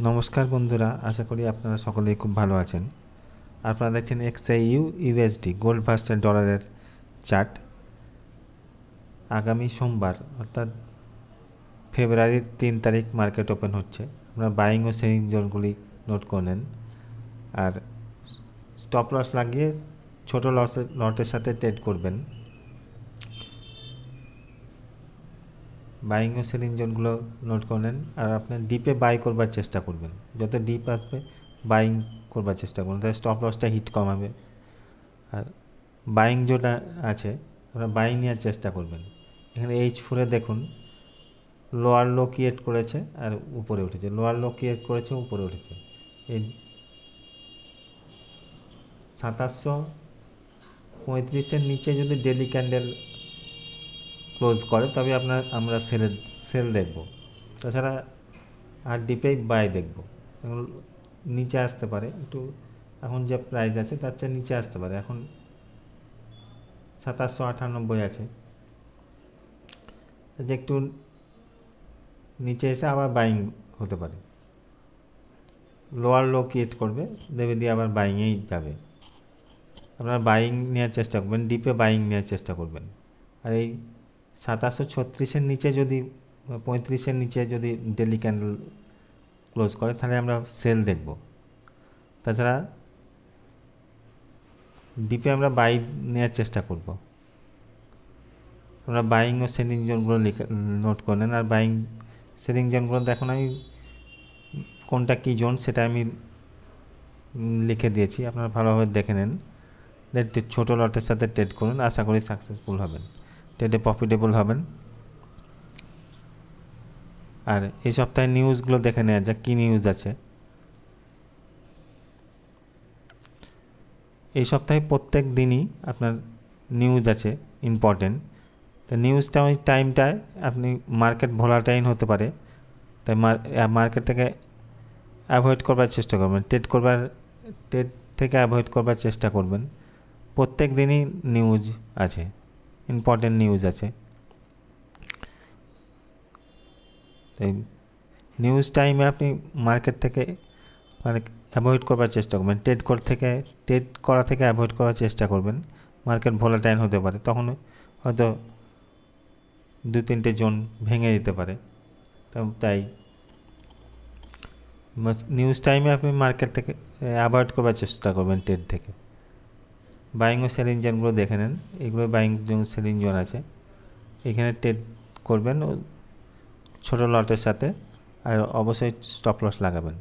নমস্কার বন্ধুরা, আশা করি আপনারা সকলেই খুব ভালো আছেন। আপনারা দেখছেন XI U USD, gold versus ডলারের চার্ট। আগামী সোমবার, অর্থাৎ ফেব্রুয়ারির তিন তারিখ মার্কেট ওপেন হচ্ছে। আপনারা বাইং ও সেলিং জোনগুলি নোট করে নেন। আর স্টপ লস লাগিয়ে ছোট লসের লটের সাথে ট্রেড করবেন। বাইং ও সেলিং জোনগুলো নোট করে নেন আর আপনার ডিপে বাই করবার চেষ্টা করবেন। যত ডিপ আসবে বাইং করবার চেষ্টা করুন। তাহলে স্টপ লসটা হিট কমাবে। আর বাইং যেটা আছে আপনারা বাইং নেওয়ার চেষ্টা করবেন। এখানে এইচ ফোরে দেখুন লোয়ার লো ক্রিয়েট করেছে আর উপরে উঠেছে। লোয়ার লো ক্রিয়েট করেছে, উপরে উঠেছে। এই সাতাশশো পঁয়ত্রিশের নিচে যদি ডেলি ক্যান্ডেল ক্লোজ করে, তবে আপনার, আমরা সেলের সেল দেখব। তাছাড়া আর ডিপেই বাই দেখব। এখন নিচে আসতে পারে, একটু এখন যে প্রাইস আছে, তার চেয়ে নিচে আসতে পারে। এখন সাতাশশো আটানব্বই আছে। যে একটু নিচে এসে আবার বাইং হতে পারে। লোয়ার লো ক্রিয়েট করবে, দেবে দিয়ে আবার বাইংয়েই যাবে। আপনারা বাইং নেওয়ার চেষ্টা করবেন ডিপে বাইং নেওয়ার চেষ্টা করবেন। আর এই সাতাশশো ছত্রিশের নিচে যদি, পঁয়ত্রিশের নিচে যদি ডেলি ক্যান্ডেল ক্লোজ করে, তাহলে আমরা সেল দেখব। তাছাড়া ডিপে আমরা বাই নেওয়ার চেষ্টা করব। আমরা বাইং ও সেলিং জোনগুলো নোট করে নেন। আর বাইং সেলিং জোনগুলো দেখুন, আমি কোনটা কী জোন সেটা আমি লিখে দিয়েছি। আপনারা ভালোভাবে দেখে নেন। ছোটো লটের সাথে ট্রেড করুন। আশা করি সাকসেসফুল হবেন। ট্রেডে প্রফিটেবল হবেন। আর এই সপ্তাহে নিউজগুলো দেখে নেওয়া যাক, কী নিউজ আছে। এই সপ্তাহে প্রত্যেক দিনই আপনার নিউজ আছে ইম্পর্টেন্ট তো নিউজটা ওই টাইমটায় আপনি মার্কেট ভোলাটাইন হতে পারে। তাই মার্কেট থেকে অ্যাভয়েড করবার চেষ্টা করবেন। ট্রেড করবার ট্রেড থেকে অ্যাভয়েড করবার চেষ্টা করবেন। প্রত্যেক দিনই নিউজ আছে। ইম্পর্টেন্ট নিউজ আছে। তাই নিউজ টাইমে আপনি মার্কেট থেকে মানে অ্যাভয়েড করবার চেষ্টা করবেন। ট্রেড কর থেকে ট্রেড করা থেকে অ্যাভয়েড করার চেষ্টা করবেন। মার্কেট ভোলাটাইন হতে পারে। তখন হয়তো দু তিনটে জোন ভেঙে দিতে পারে। তাই নিউজ টাইমে আপনি মার্কেট থেকে অ্যাভয়েড করবার চেষ্টা করবেন ট্রেড থেকে। বাইং ও সেলিং জোনগুলো দেখে নেন। এগুলো বাইং জোন সেলিং জোন আছে। এখানে ট্রেড করবেন ছোটো লটের সাথে। আর অবশ্যই স্টপ লস লাগাবেন।